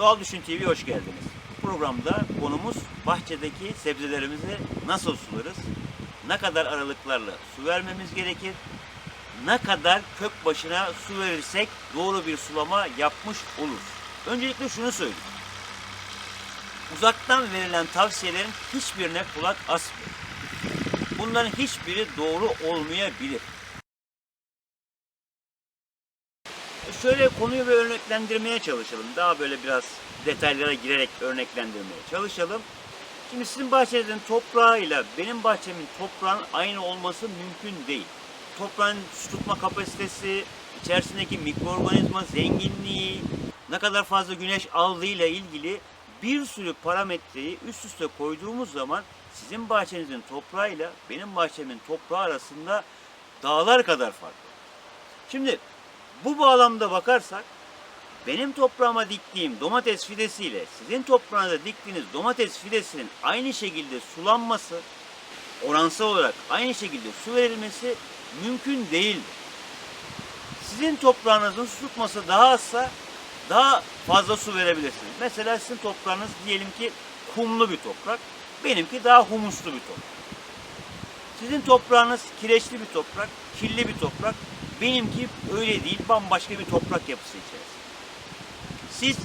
Doğal Düşün TV'ye hoş geldiniz. Bu programda konumuz bahçedeki sebzelerimizi nasıl sularız? Ne kadar aralıklarla su vermemiz gerekir? Ne kadar kök başına su verirsek doğru bir sulama yapmış oluruz? Öncelikle şunu söyleyeyim. Uzaktan verilen tavsiyelerin hiçbirine kulak asmayın. Bunların hiçbiri doğru olmayabilir. Şöyle konuyu bir örneklendirmeye çalışalım. Daha böyle biraz detaylara girerek örneklendirmeye çalışalım. Şimdi sizin bahçenizin toprağıyla benim bahçemin toprağın aynı olması mümkün değil. Toprağın su tutma kapasitesi, içerisindeki mikroorganizma zenginliği, ne kadar fazla güneş aldığıyla ilgili bir sürü parametreyi üst üste koyduğumuz zaman sizin bahçenizin toprağıyla benim bahçemin toprağı arasında dağlar kadar fark var. Şimdi bu bağlamda bakarsak benim toprağıma diktiğim domates fidesiyle sizin toprağınıza diktiğiniz domates fidesinin aynı şekilde sulanması, oransal olarak aynı şekilde su verilmesi mümkün değildir. Sizin toprağınızın su tutması daha azsa daha fazla su verebilirsiniz. Mesela sizin toprağınız diyelim ki kumlu bir toprak, benimki daha humuslu bir toprak. Sizin toprağınız kireçli bir toprak, kirli bir toprak. Benimki öyle değil, bambaşka bir toprak yapısı içerisinde. Siz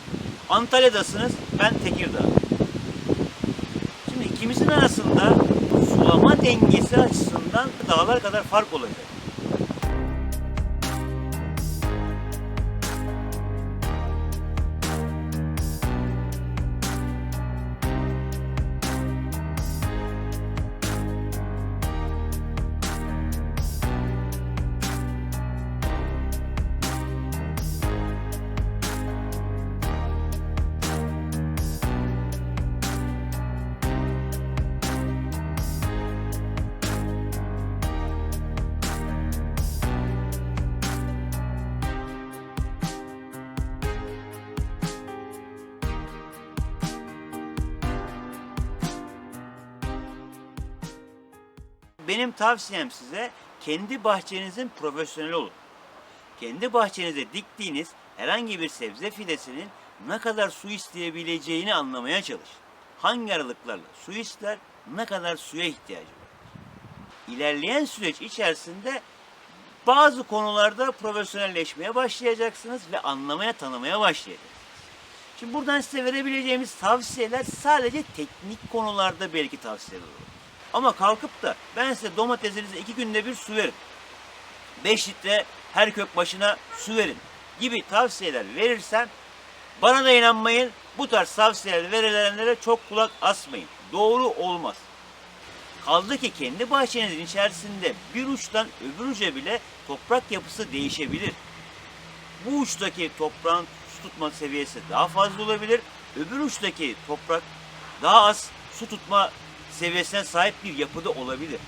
Antalya'dasınız, ben Tekirdağ. Şimdi ikimizin arasında sulama dengesi açısından dağlar kadar fark olacak. Benim tavsiyem size kendi bahçenizin profesyoneli olun. Kendi bahçenize diktiğiniz herhangi bir sebze fidesinin ne kadar su isteyebileceğini anlamaya çalışın. Hangi aralıklarla su ister, ne kadar suya ihtiyacı var. İlerleyen süreç içerisinde bazı konularda profesyonelleşmeye başlayacaksınız ve anlamaya, tanımaya başlayacaksınız. Şimdi buradan size verebileceğimiz tavsiyeler sadece teknik konularda belki tavsiyeler olur. Ama kalkıp da ben size domatesinize iki günde bir su verin. 5 litre her kök başına su verin gibi tavsiyeler verirsem bana da inanmayın bu tarz tavsiyeler verilenlere çok kulak asmayın. Doğru olmaz. Kaldı ki kendi bahçenizin içerisinde bir uçtan öbür uca bile toprak yapısı değişebilir. Bu uçtaki toprağın su tutma seviyesi daha fazla olabilir. Öbür uçtaki toprak daha az su tutma seviyesine sahip bir yapıda olabilir.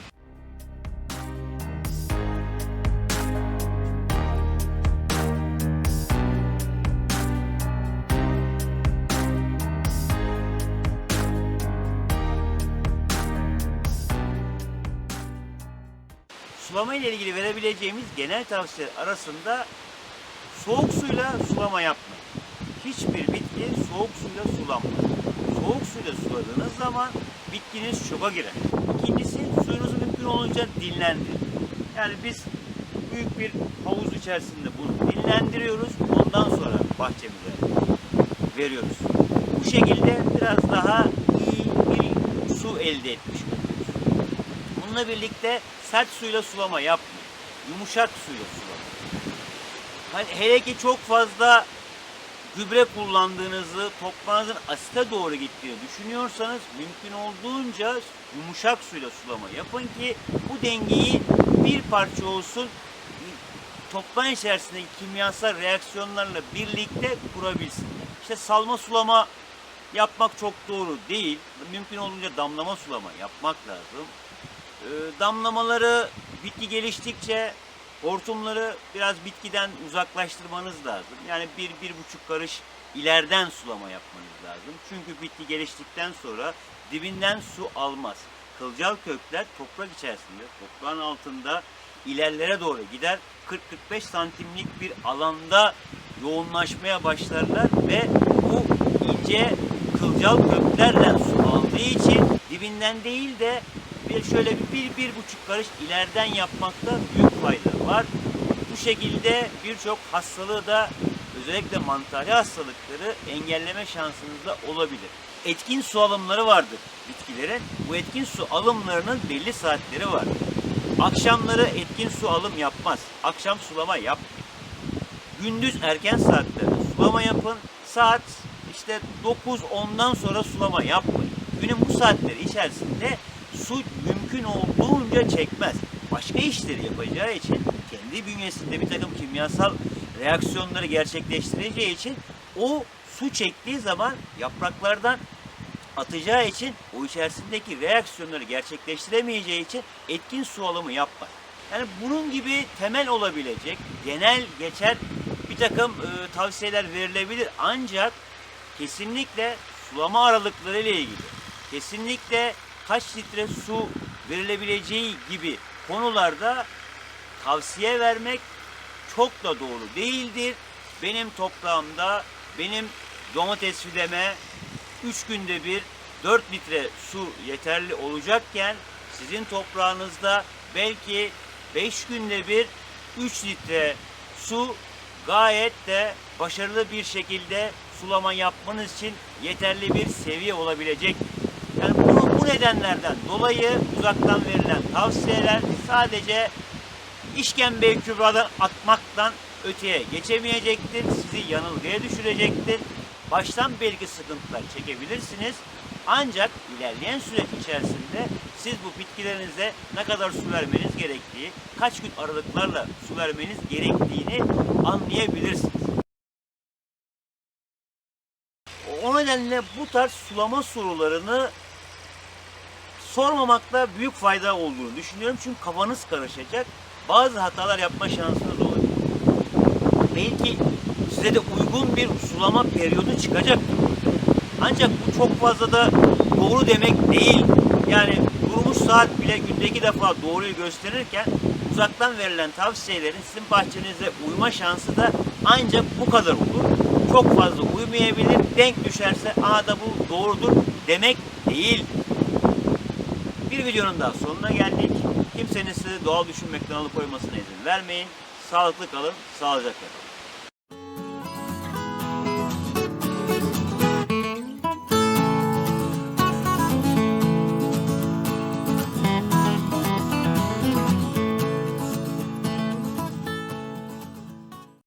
Sulama ile ilgili verebileceğimiz genel tavsiyeler arasında soğuk suyla sulama yapmayın. Hiçbir bitki soğuk suyla sulanmaz. Soğuk suyla suladığınız zaman bitkiniz şoka girer. İkincisi suyunuzu mümkün olunca dinlendirin. Yani biz büyük bir havuz içerisinde bunu dinlendiriyoruz. Ondan sonra bahçemize veriyoruz. Bu şekilde biraz daha iyi bir su elde etmiş oluyoruz. Bununla birlikte sert suyla sulama yapmayın. Yumuşak suyla sulama. Hani hele ki çok fazla gübre kullandığınızı, toprağınızın asite doğru gittiğini düşünüyorsanız mümkün olduğunca yumuşak suyla sulama yapın ki bu dengeyi bir parça olsun toprağın içerisindeki kimyasal reaksiyonlarla birlikte kurabilsin. İşte salma sulama yapmak çok doğru değil. Mümkün olduğunca damlama sulama yapmak lazım. Ee, damlamaları bitki geliştikçe hortumları biraz bitkiden uzaklaştırmanız lazım. Yani bir, bir buçuk karış ileriden sulama yapmanız lazım. Çünkü bitki geliştikten sonra dibinden su almaz. Kılcal kökler toprak içerisinde, toprağın altında ilerlere doğru gider. 40-45 santimlik bir alanda yoğunlaşmaya başlarlar ve bu ince kılcal köklerle sulandığı için dibinden değil de bir şöyle bir, bir, bir buçuk karış ileriden yapmakta büyük fayda var. Bu şekilde birçok hastalığı da özellikle mantarlı hastalıkları engelleme şansınız da olabilir. Etkin su alımları vardır bitkilerin. Bu etkin su alımlarının belli saatleri var. Akşamları etkin su alım yapmaz. Akşam sulama yapmayın. Gündüz erken saatlerde sulama yapın. Saat işte 9-10'dan sonra sulama yapmayın. Günün bu saatleri içerisinde su mümkün olduğunca çekmez. Başka işleri yapacağı için kendi bünyesinde bir takım kimyasal reaksiyonları gerçekleştireceği için o su çektiği zaman yapraklardan atacağı için o içerisindeki reaksiyonları gerçekleştiremeyeceği için etkin su alımı yapmaz. Yani bunun gibi temel olabilecek, genel geçer bir takım e, tavsiyeler verilebilir ancak kesinlikle sulama aralıkları ile ilgili, kesinlikle kaç litre su verilebileceği gibi konularda tavsiye vermek çok da doğru değildir. Benim toprağımda benim domates fideme 3 günde bir 4 litre su yeterli olacakken sizin toprağınızda belki 5 günde bir 3 litre su gayet de başarılı bir şekilde sulama yapmanız için yeterli bir seviye olabilecek. Nedenlerden dolayı uzaktan verilen tavsiyeler sadece işkembeyi kübradan atmaktan öteye geçemeyecektir. Sizi yanılgıya düşürecektir. Baştan belki sıkıntılar çekebilirsiniz. Ancak ilerleyen süreç içerisinde siz bu bitkilerinize ne kadar su vermeniz gerektiği, kaç gün aralıklarla su vermeniz gerektiğini anlayabilirsiniz. O nedenle bu tarz sulama sorularını sormamakta büyük fayda olduğunu düşünüyorum. Çünkü kafanız karışacak. Bazı hatalar yapma şansınız olabilir. Belki size de uygun bir sulama periyodu çıkacaktır. Ancak bu çok fazla da doğru demek değil. Yani durmuş saat bile günde iki defa doğruyu gösterirken uzaktan verilen tavsiyelerin sizin bahçenize uyma şansı da ancak bu kadar olur. Çok fazla uymayabilir. Denk düşerse aa da bu doğrudur demek değil. Bir videonun daha sonuna geldik. Kimsenin sizi doğal düşünmekten alıkoymasına izin vermeyin. Sağlıklı kalın, sağlıcakla kalın.